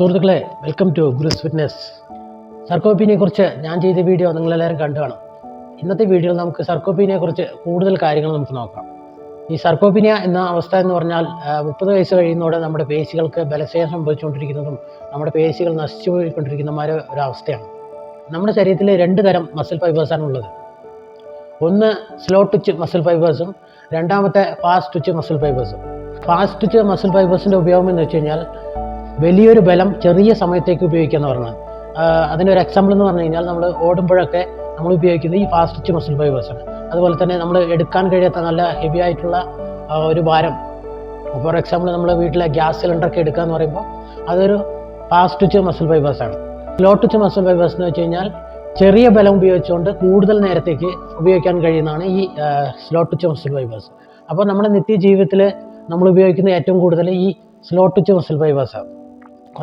സുഹൃത്തുക്കളെ welcome to Guru's fitness സർക്കോപ്പീനെ കുറിച്ച് ഞാൻ ചെയ്ത വീഡിയോ നിങ്ങളെല്ലാവരും കണ്ടു കാണും. ഇന്നത്തെ വീഡിയോയിൽ നമുക്ക് സർക്കോപ്പീനെ കുറിച്ച് കൂടുതൽ കാര്യങ്ങൾ നമുക്ക് നോക്കാം. ഈ സർക്കോപ്പീനിയ എന്ന അവസ്ഥ എന്ന് പറഞ്ഞാൽ മുപ്പത് വയസ്സ് കഴിയുന്നതോടെ നമ്മുടെ പേശികൾക്ക് ബലക്ഷയം സംഭവിച്ചുകൊണ്ടിരിക്കുന്നതും നമ്മുടെ പേശികൾ നശിച്ചു പോയിക്കൊണ്ടിരിക്കുന്നമാരെ ഒരു അവസ്ഥയാണ്. നമ്മുടെ ശരീരത്തിൽ രണ്ട് തരം മസിൽ ഫൈബേഴ്സാണ് ഉള്ളത്. ഒന്ന് സ്ലോ ടിച്ച് മസിൽ ഫൈബേഴ്സും രണ്ടാമത്തെ ഫാസ്റ്റ് ടിച്ച് മസിൽ ഫൈബേഴ്സും ഫാസ്റ്റ് ടിച്ച് മസിൽ ഫൈബേഴ്സിന്റെ ഉപയോഗം എന്ന് വെച്ച് കഴിഞ്ഞാൽ വലിയൊരു ബലം ചെറിയ സമയത്തേക്ക് ഉപയോഗിക്കുക എന്ന് പറഞ്ഞാൽ അതിനൊരു എക്സാമ്പിൾ എന്ന് പറഞ്ഞു കഴിഞ്ഞാൽ നമ്മൾ ഓടുമ്പോഴൊക്കെ നമ്മൾ ഉപയോഗിക്കുന്നത് ഈ ഫാസ്റ്റ് മസിൽ ഫൈബേഴ്സാണ് അതുപോലെ തന്നെ നമ്മൾ എടുക്കാൻ കഴിയാത്ത നല്ല ഹെവി ആയിട്ടുള്ള ഒരു ഭാരം. ഫോർ എക്സാമ്പിൾ നമ്മൾ വീട്ടിലെ ഗ്യാസ് സിലിണ്ടറൊക്കെ എടുക്കുക എന്ന് പറയുമ്പോൾ അതൊരു ഫാസ്റ്റ് ടു മസിൽ ഫൈബേഴ്സാണ് സ്ലോ ടു മസിൽ ഫൈബേഴ്സ് എന്ന് വെച്ച് കഴിഞ്ഞാൽ ചെറിയ ബലം ഉപയോഗിച്ചുകൊണ്ട് കൂടുതൽ നേരത്തേക്ക് ഉപയോഗിക്കാൻ കഴിയുന്നതാണ് ഈ സ്ലോ ടു മസിൽ ഫൈബേഴ്സ് അപ്പോൾ നമ്മുടെ നിത്യജീവിതത്തിൽ നമ്മൾ ഉപയോഗിക്കുന്ന ഏറ്റവും കൂടുതൽ ഈ സ്ലോ ടു മസിൽ ഫൈബേഴ്സാണ്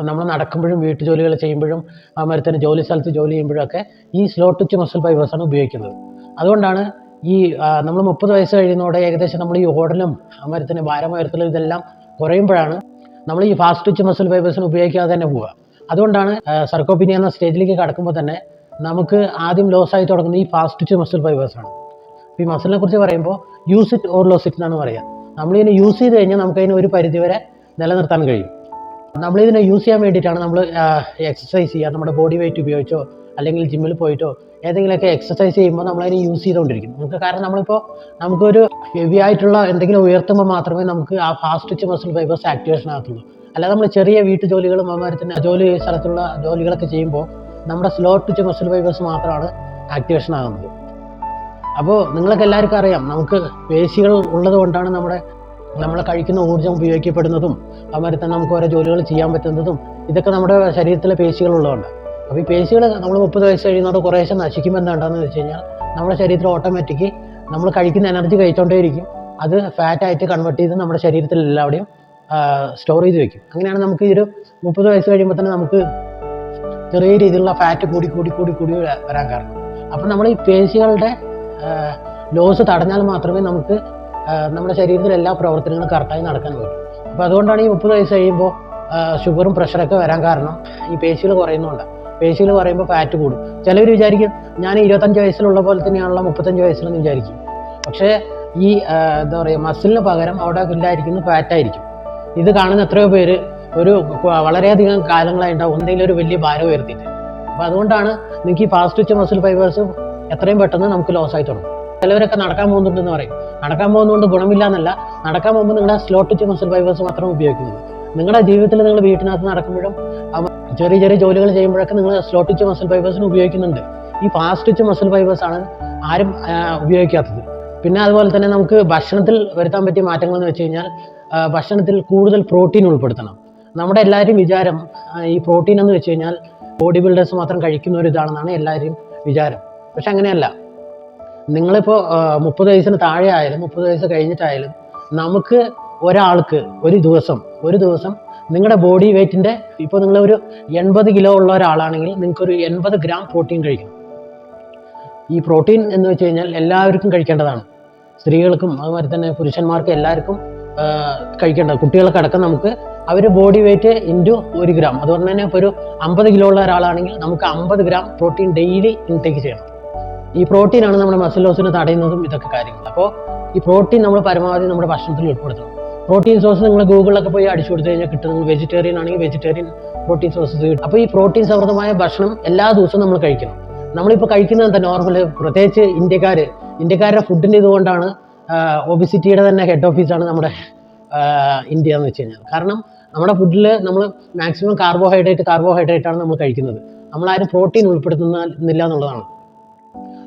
നമ്മൾ നടക്കുമ്പോഴും വീട്ടു ജോലികൾ ചെയ്യുമ്പോഴും അതുമാതിരി തന്നെ ജോലി സ്ഥലത്ത് ജോലി ചെയ്യുമ്പോഴൊക്കെ ഈ സ്ലോ ടുച്ച് മസിൽ ഫൈബേഴ്സ് ആണ് ഉപയോഗിക്കുന്നത്. അതുകൊണ്ടാണ് ഈ നമ്മൾ മുപ്പത് വയസ്സ് കഴിയുന്നതോടെ ഏകദേശം നമ്മൾ ഈ ഓടലും അതുമാതിരി തന്നെ ഭാരമുയർത്തലും ഇതെല്ലാം കുറയുമ്പോഴാണ് നമ്മൾ ഈ ഫാസ്റ്റ് ടുച്ച് മസിൽ ഫൈബേഴ്സിന് ഉപയോഗിക്കാതെ തന്നെ പോവുക. അതുകൊണ്ടാണ് സർക്കോപ്പിനി എന്ന സ്റ്റേജിലേക്ക് കടക്കുമ്പോൾ തന്നെ നമുക്ക് ആദ്യം ലോസ് ആയി തുടങ്ങുന്നത് ഈ ഫാസ്റ്റ് ടുച്ച് മസിൽ ഫൈബേഴ്സ് ആണ്. ഈ മസിലിനെ കുറിച്ച് പറയുമ്പോൾ use it or lose it എന്നാണ് പറയുക. നമ്മളിതിനെ യൂസ് ചെയ്ത് കഴിഞ്ഞാൽ നമുക്കതിന് ഒരു പരിധിവരെ നിലനിർത്താൻ കഴിയും. നമ്മളിതിനെ യൂസ് ചെയ്യാൻ വേണ്ടിയിട്ടാണ് നമ്മൾ എക്സസൈസ് ചെയ്യുക. നമ്മുടെ ബോഡി വെയിറ്റ് ഉപയോഗിച്ചോ അല്ലെങ്കിൽ ജിമ്മിൽ പോയിട്ടോ ഏതെങ്കിലുമൊക്കെ എക്സസൈസ് ചെയ്യുമ്പോൾ നമ്മളതിനെ യൂസ് ചെയ്തുകൊണ്ടിരിക്കും നമുക്ക് കാരണം നമ്മളിപ്പോൾ നമുക്കൊരു ഹെവി ആയിട്ടുള്ള എന്തെങ്കിലും ഉയർത്തുമ്പോൾ മാത്രമേ നമുക്ക് ആ ഫാസ്റ്റ് മസിൽ ഫൈബേഴ്സ് ആക്ടിവേഷൻ ആകത്തുള്ളൂ. അല്ലാതെ നമ്മൾ ചെറിയ വീട്ടു ജോലികളും തന്നെ ജോലി സ്ഥലത്തുള്ള ജോലികളൊക്കെ ചെയ്യുമ്പോൾ നമ്മുടെ സ്ലോ ടിച്ച് മസിൽ ഫൈബേഴ്സ് മാത്രമാണ് ആക്ടിവേഷൻ ആകുന്നത്. അപ്പോൾ നിങ്ങൾക്ക് എല്ലാവർക്കും അറിയാം നമുക്ക് പേശികൾ ഉള്ളത് കൊണ്ടാണ് നമ്മുടെ നമ്മൾ കഴിക്കുന്ന ഊർജം ഉപയോഗിക്കപ്പെടുന്നതും അതുമാതിരി തന്നെ നമുക്ക് ഓരോ ജോലികൾ ചെയ്യാൻ പറ്റുന്നതും ഇതൊക്കെ നമ്മുടെ ശരീരത്തിലെ പേശികൾ ഉള്ളതുകൊണ്ട്. അപ്പോൾ ഈ പേശികൾ നമ്മൾ മുപ്പത് വയസ്സ് കഴിയുന്നതോടെ കുറേശ്ശെ നശിക്കുമ്പോൾ എന്താണെന്ന് വെച്ച് കഴിഞ്ഞാൽ നമ്മുടെ ശരീരത്തിൽ ഓട്ടോമാറ്റിക് നമ്മൾ കഴിക്കുന്ന എനർജി കഴിച്ചുകൊണ്ടേയിരിക്കും അത് ഫാറ്റായിട്ട് കൺവേർട്ട് ചെയ്ത് നമ്മുടെ ശരീരത്തിൽ എല്ലാവിടെയും സ്റ്റോർ ചെയ്ത് വെക്കും. അങ്ങനെയാണ് നമുക്ക് ഈ ഒരു മുപ്പത് വയസ്സ് കഴിയുമ്പോൾ തന്നെ നമുക്ക് ചെറിയ രീതിയിലുള്ള ഫാറ്റ് കൂടി കൂടി കൂടി കൂടി വരാൻ കാരണം. അപ്പോൾ നമ്മൾ ഈ പേശികളുടെ ലോസ് തടഞ്ഞാൽ മാത്രമേ നമുക്ക് നമ്മുടെ ശരീരത്തിലെ എല്ലാ പ്രവർത്തനങ്ങളും കറക്റ്റായി നടക്കാൻ പറ്റും. അപ്പോൾ അതുകൊണ്ടാണ് ഈ മുപ്പത് വയസ്സ് കഴിയുമ്പോൾ ഷുഗറും പ്രഷറൊക്കെ വരാൻ കാരണം ഈ പേശികൾ കുറയുന്നുണ്ട് പേശികൾ കുറയുമ്പോൾ ഫാറ്റ് കൂടും. ചിലവർ വിചാരിക്കും ഞാൻ ഇരുപത്തഞ്ച് വയസ്സിലുള്ള പോലെ തന്നെയാണല്ലോ മുപ്പത്തഞ്ച് വയസ്സിലെന്ന് വിചാരിക്കും. പക്ഷേ ഈ എന്താ പറയുക മസിലിന് പകരം അവിടെ ഇല്ലായിരിക്കുന്നത് ഫാറ്റായിരിക്കും ഇത് കാണുന്ന എത്രയോ പേര് ഒരു വളരെയധികം കാലങ്ങളായിട്ടുണ്ടാവും എന്തെങ്കിലും ഒരു വലിയ ഭാരം ഉയർത്തിയിട്ട്. അപ്പോൾ അതുകൊണ്ടാണ് നിങ്ങൾക്ക് ഈ ഫാസ്റ്റ് വെച്ച് മസിൽ ഫൈബേഴ്സ് എത്രയും പെട്ടെന്ന് നമുക്ക് ലോസ് ആയി തുടങ്ങും. ചിലവരൊക്കെ നടക്കാൻ പോകുന്നുണ്ടെന്ന് പറയും. നടക്കാൻ പോകുന്നതുകൊണ്ട് ഗുണമില്ല എന്നല്ല നടക്കാൻ പോകുമ്പോൾ നിങ്ങളുടെ സ്ലോ ടു മസിൽ ഫൈബേഴ്സ് മാത്രം ഉപയോഗിക്കുന്നത്. നിങ്ങളുടെ ജീവിതത്തിൽ നിങ്ങൾ വീട്ടിനകത്ത് നടക്കുമ്പോഴും ചെറിയ ചെറിയ ജോലികൾ ചെയ്യുമ്പോഴൊക്കെ നിങ്ങൾ സ്ലോ ടു മസിൽ ഫൈബേഴ്സിന് ഉപയോഗിക്കുന്നുണ്ട്. ഈ ഫാസ്റ്റ് ടു മസിൽ ഫൈബേഴ്സ് ആണ് ആരും ഉപയോഗിക്കാത്തത്. പിന്നെ അതുപോലെ തന്നെ നമുക്ക് ഭക്ഷണത്തിൽ വരുത്താൻ പറ്റിയ മാറ്റങ്ങൾ എന്ന് വെച്ച് കഴിഞ്ഞാൽ ഭക്ഷണത്തിൽ കൂടുതൽ പ്രോട്ടീൻ ഉൾപ്പെടുത്തണം. നമ്മുടെ എല്ലാവരും വിചാരം ഈ പ്രോട്ടീൻ എന്ന് വെച്ച് കഴിഞ്ഞാൽ ബോഡി ബിൽഡേഴ്സ് മാത്രം കഴിക്കുന്ന ഒരു ഇതാണെന്നാണ് എല്ലാവരും വിചാരം. പക്ഷെ അങ്ങനെയല്ല. നിങ്ങളിപ്പോൾ മുപ്പത് വയസ്സിന് താഴെ ആയാലും മുപ്പത് വയസ്സ് കഴിഞ്ഞിട്ടായാലും നമുക്ക് ഒരാൾക്ക് ഒരു ദിവസം ഒരു ദിവസം നിങ്ങളുടെ ബോഡി വെയ്റ്റിന്റെ ഇപ്പോൾ നിങ്ങൾ ഒരു എൺപത് കിലോ ഉള്ള ഒരാളാണെങ്കിൽ നിങ്ങൾക്കൊരു എൺപത് ഗ്രാം പ്രോട്ടീൻ കഴിക്കണം. ഈ പ്രോട്ടീൻ എന്ന് വെച്ച് കഴിഞ്ഞാൽ എല്ലാവർക്കും കഴിക്കേണ്ടതാണ്. സ്ത്രീകൾക്കും അതുപോലെ തന്നെ പുരുഷന്മാർക്കും എല്ലാവർക്കും കഴിക്കേണ്ടത് കുട്ടികൾക്കടക്കം നമുക്ക് അവർ ബോഡി വെയ്റ്റ് ഇന്റു ഒരു ഗ്രാം അതുപോലെ തന്നെ ഇപ്പോൾ ഒരു അമ്പത് കിലോ ഉള്ള ഒരാളാണെങ്കിൽ നമുക്ക് അമ്പത് ഗ്രാം പ്രോട്ടീൻ ഡെയിലി ഇൻടേക്ക് ചെയ്യണം. ഈ പ്രോട്ടീനാണ് നമ്മുടെ മസിൽ ലോസിനെ തടയുന്നതും ഇതൊക്കെ കാര്യങ്ങൾ. അപ്പോൾ ഈ പ്രോട്ടീൻ നമ്മൾ പരമാവധി നമ്മുടെ ഭക്ഷണത്തിൽ ഉൾപ്പെടുത്തണം. പ്രോട്ടീൻ സോസ് നിങ്ങൾ ഗൂഗിളിലൊക്കെ പോയി അടിച്ചു കൊടുത്തു കഴിഞ്ഞാൽ കിട്ടും നിങ്ങൾ വെജിറ്റേറിയൻ ആണെങ്കിൽ വെജിറ്റേറിയൻ പ്രോട്ടീൻ സോഴ്സസ് കിട്ടും. അപ്പോൾ ഈ പ്രോട്ടീൻ സമൃദ്ധമായ ഭക്ഷണം എല്ലാ ദിവസവും നമ്മൾ കഴിക്കണം. നമ്മളിപ്പോൾ കഴിക്കുന്നത് എന്താ? നോർമൽ പ്രത്യേകിച്ച് ഇന്ത്യക്കാർ ഇന്ത്യക്കാരുടെ ഫുഡിന്റെ ഇതുകൊണ്ടാണ് ഒബിസിറ്റിയുടെ തന്നെ ഹെഡ് ഓഫീസാണ് നമ്മുടെ ഇന്ത്യ എന്ന് വെച്ച് കഴിഞ്ഞാൽ. കാരണം നമ്മുടെ ഫുഡിൽ നമ്മൾ മാക്സിമം കാർബോഹൈഡ്രേറ്റ് കാർബോഹൈഡ്രേറ്റ് ആണ് നമ്മൾ കഴിക്കുന്നത്. നമ്മളാരും പ്രോട്ടീൻ ഉൾപ്പെടുത്തുന്നില്ല എന്നുള്ളതാണ്.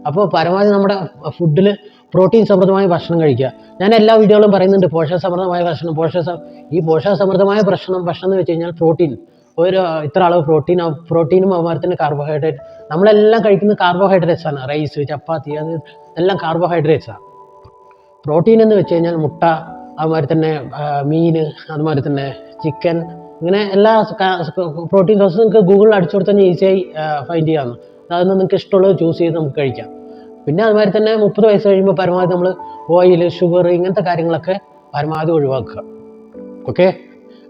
അപ്പോൾ പരമാവധി നമ്മുടെ ഫുഡിൽ പ്രോട്ടീൻ സമൃദ്ധമായ ഭക്ഷണം കഴിക്കുക. ഞാൻ എല്ലാ വീഡിയോകളും പറയുന്നുണ്ട്. പോഷകസമൃദ്ധമായ ഭക്ഷണം പോഷക ഈ പോഷകസമൃദ്ധമായ ഭക്ഷണം ഭക്ഷണം എന്ന് വെച്ച് കഴിഞ്ഞാൽ പ്രോട്ടീൻ ഒരു ഇത്ര അളവ് പ്രോട്ടീൻ പ്രോട്ടീനും അതുപോലെ കാർബോഹൈഡ്രേറ്റ് നമ്മളെല്ലാം കഴിക്കുന്നത് കാർബോഹൈഡ്രേറ്റ്സ് ആണ്. റൈസ് ചപ്പാത്തി അത് എല്ലാം കാർബോഹൈഡ്രേറ്റ്സ് ആണ് പ്രോട്ടീൻ എന്ന് വെച്ച് കഴിഞ്ഞാൽ മുട്ട അതുമാതിരി തന്നെ മീൻ അതുമാതിരി തന്നെ ചിക്കൻ ഇങ്ങനെ എല്ലാ പ്രോട്ടീൻ സോഴ്സും നിങ്ങൾക്ക് ഗൂഗിളിൽ അടിച്ചു കൊടുത്താൽ ഈസിയായി ഫൈൻഡ് ചെയ്യാവുന്നു അതൊന്ന് നിങ്ങൾക്ക് ഇഷ്ടമുള്ളത് ചൂസ് ചെയ്ത് നമുക്ക് കഴിക്കാം. പിന്നെ അതുമാതിരി തന്നെ മുപ്പത് വയസ്സ് കഴിയുമ്പോൾ പരമാവധി നമ്മൾ ഓയിൽ ഷുഗർ ഇങ്ങനത്തെ കാര്യങ്ങളൊക്കെ പരമാവധി ഒഴിവാക്കുക. ഓക്കെ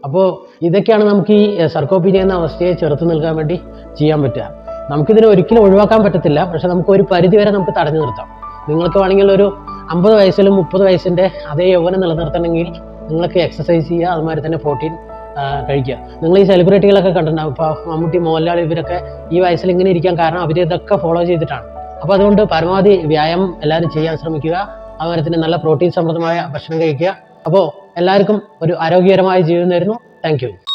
അപ്പോൾ ഇതൊക്കെയാണ് നമുക്ക് ഈ സർക്കോപ്പീനിയ എന്ന അവസ്ഥയെ ചെറുത്ത് നിൽക്കാൻ വേണ്ടി ചെയ്യാൻ പറ്റുക. നമുക്കിതിനെ ഒരിക്കലും ഒഴിവാക്കാൻ പറ്റത്തില്ല. പക്ഷെ നമുക്ക് ഒരു പരിധി വരെ നമുക്ക് തടഞ്ഞു നിർത്താം. നിങ്ങൾക്ക് വേണമെങ്കിൽ ഒരു അമ്പത് വയസ്സിലും മുപ്പത് വയസ്സിന്റെ അതേ യൗവനം നിലനിർത്തണമെങ്കിൽ നിങ്ങൾക്ക് എക്സസൈസ് ചെയ്യുക അതുമാതിരി തന്നെ പ്രോട്ടീൻ കഴിക്കുക. നിങ്ങൾ ഈ സെലിബ്രിറ്റികളൊക്കെ കണ്ടിട്ടുണ്ടാവും. ഇപ്പോൾ മമ്മൂട്ടി മോഹൻലാൽ ഇവരൊക്കെ ഈ വയസ്സിൽ ഇങ്ങനെ ഇരിക്കാൻ കാരണം അവർ ഇതൊക്കെ ഫോളോ ചെയ്തിട്ടാണ്. അപ്പോൾ അതുകൊണ്ട് പരമാവധി വ്യായാമം എല്ലാവരും ചെയ്യാൻ ശ്രമിക്കുക. അതുപോലെ നല്ല പ്രോട്ടീൻ സമൃദ്ധമായ ഭക്ഷണം കഴിക്കുക. അപ്പോൾ എല്ലാവർക്കും ഒരു ആരോഗ്യകരമായ ജീവിതം നേരുന്നു. താങ്ക്